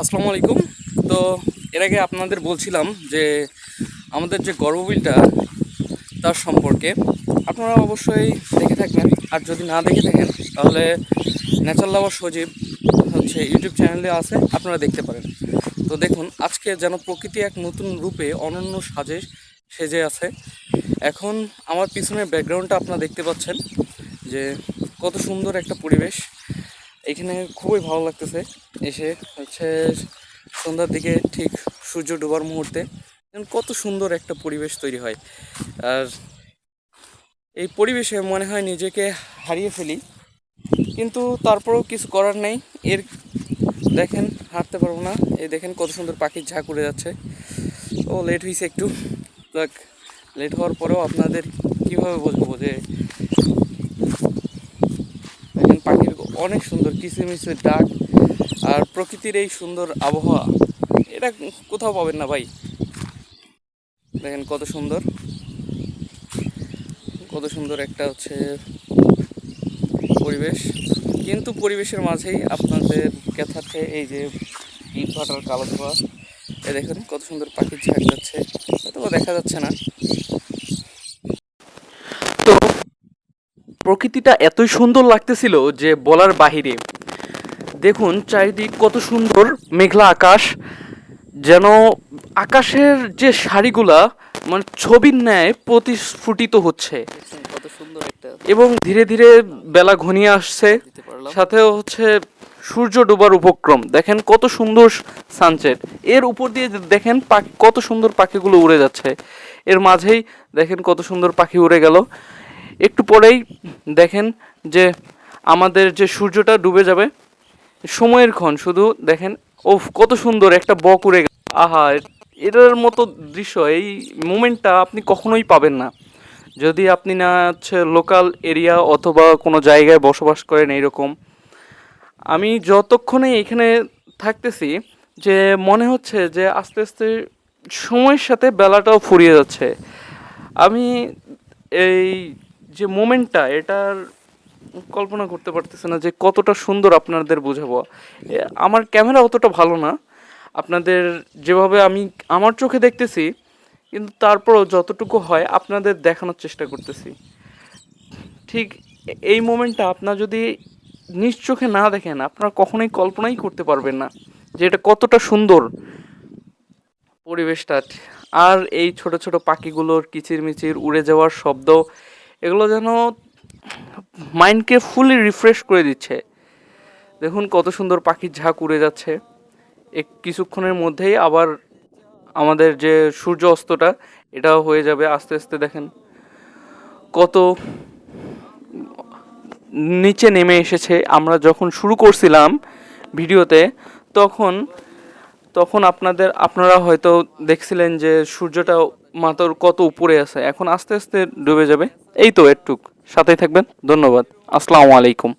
আসসালামু আলাইকুম। তো এর আগে আপনাদের বলছিলাম যে আমাদের যে গর্ববিলটা তার সম্পর্কে আপনারা অবশ্যই দেখে থাকবেন। আর যদি না দেখে থাকেন, তাহলে ন্যাচারাল লাভার সজীব হচ্ছে ইউটিউব চ্যানেলে আছে, আপনারা দেখতে পারেন। তো দেখুন, আজকে যেন প্রকৃতি এক নতুন রূপে অনন্য সাজে সেজে আছে। এখন আমার পিছনের ব্যাকগ্রাউন্ডটা আপনারা দেখতে পাচ্ছেন যে কত সুন্দর একটা পরিবেশ। এখানে খুবই ভালো লাগতেছে। এসে হচ্ছে সন্ধ্যার দিকে ঠিক সূর্য ডোবার মুহূর্তে কত সুন্দর একটা পরিবেশ তৈরি হয়। আর এই পরিবেশে মনে হয় নিজেকে হারিয়ে ফেলি, কিন্তু তারপরেও কিছু করার নেই। এর দেখেন হাঁটতে পারব না। এই দেখেন কত সুন্দর পাখির ঝাঁক উড়ে যাচ্ছে। ও লেট হয়েছে একটু। দেখ লেট হওয়ার পরেও আপনাদের কীভাবে বলব যে দেখেন পাখির অনেক সুন্দর কিচিরমিচির ডাক। আর প্রকৃতির এই সুন্দর আবহাওয়া, এটা কোথাও পাবেন না ভাই। দেখেন কত সুন্দর। কত সুন্দর একটা হচ্ছে পরিবেশ। কিন্তু পরিবেশের মাঝেই আপনাদের ক্যাথাতে এই যে ইট ভাটার কালো ধোয়া, এ দেখুন কত সুন্দর পাখির ঝাঁক যাচ্ছে। হয়তো দেখা যাচ্ছে না। তো প্রকৃতিটা এতই সুন্দর লাগতেছিল যে বলার বাহিরে দেখুন চারিদিক কত সুন্দর মেঘলা আকাশ। যেন আকাশের যে শাড়িগুলা মানে ছবির ন্যায় প্রতিস্ফুটিত হচ্ছে। এবং ধীরে ধীরে বেলা ঘনিয়ে আসছে। সাথে হচ্ছে সূর্য ডোবার উপক্রম। দেখেন কত সুন্দর সানসেট এর উপর দিয়ে দেখেন পাখি কত সুন্দর পাখিগুলো উড়ে যাচ্ছে। এর মাঝেই দেখেন কত সুন্দর পাখি উড়ে গেল। একটু পরেই দেখেন যে আমাদের যে সূর্যটা ডুবে যাবে সময়ের ক্ষণ, শুধু দেখেন ও কত সুন্দর একটা বক উড়ে গেল। আহা, এটার মতো দৃশ্য, এই মুমেন্টটা আপনি কখনোই পাবেন না। যদি আপনি না হচ্ছে লোকাল এরিয়া অথবা কোনো জায়গায় বসবাস করেন এইরকম। আমি যতক্ষণে এখানে থাকতেছি, যে মনে হচ্ছে যে আস্তে আস্তে সময়ের সাথে বেলাটাও ফুরিয়ে যাচ্ছে। আমি এই যে মোমেন্টটা, এটার কল্পনা করতে পারতেছে না যে কতটা সুন্দর আপনাদের বোঝাবো। আমার ক্যামেরা অতটা ভালো না। আপনাদের যেভাবে আমি আমার চোখে দেখতেছি, কিন্তু তারপরও যতটুকু হয় আপনাদের দেখানোর চেষ্টা করতেছি। ঠিক এই মোমেন্টটা আপনার যদি নিজ চোখে না দেখেন, আপনারা কখনোই কল্পনাই করতে পারবেন না যে এটা কতটা সুন্দর পরিবেশটা। আর এই ছোট ছোট পাখিগুলোর কিচিরমিচির উড়ে যাওয়ার শব্দ, এগুলো যেন মাইন্ডকে ফুলি রিফ্রেশ করে দিচ্ছে। দেখুন কত সুন্দর পাখির ঝাঁক উড়ে যাচ্ছে। এক কিছুক্ষণের মধ্যেই আবার আমাদের যে সূর্য অস্তটা, এটাও হয়ে যাবে আস্তে আস্তে দেখেন। কত নিচে নেমে এসেছে। আমরা যখন শুরু করছিলাম ভিডিওতে, তখন তখন আপনাদের, আপনারা হয়তো দেখছিলেন যে সূর্যটা মাথার কত উপরে আছে? এখন আস্তে আস্তে ডুবে যাবে। এই তো এটুক। সাথেই থাকবেন। ধন্যবাদ। আসসালামু আলাইকুম।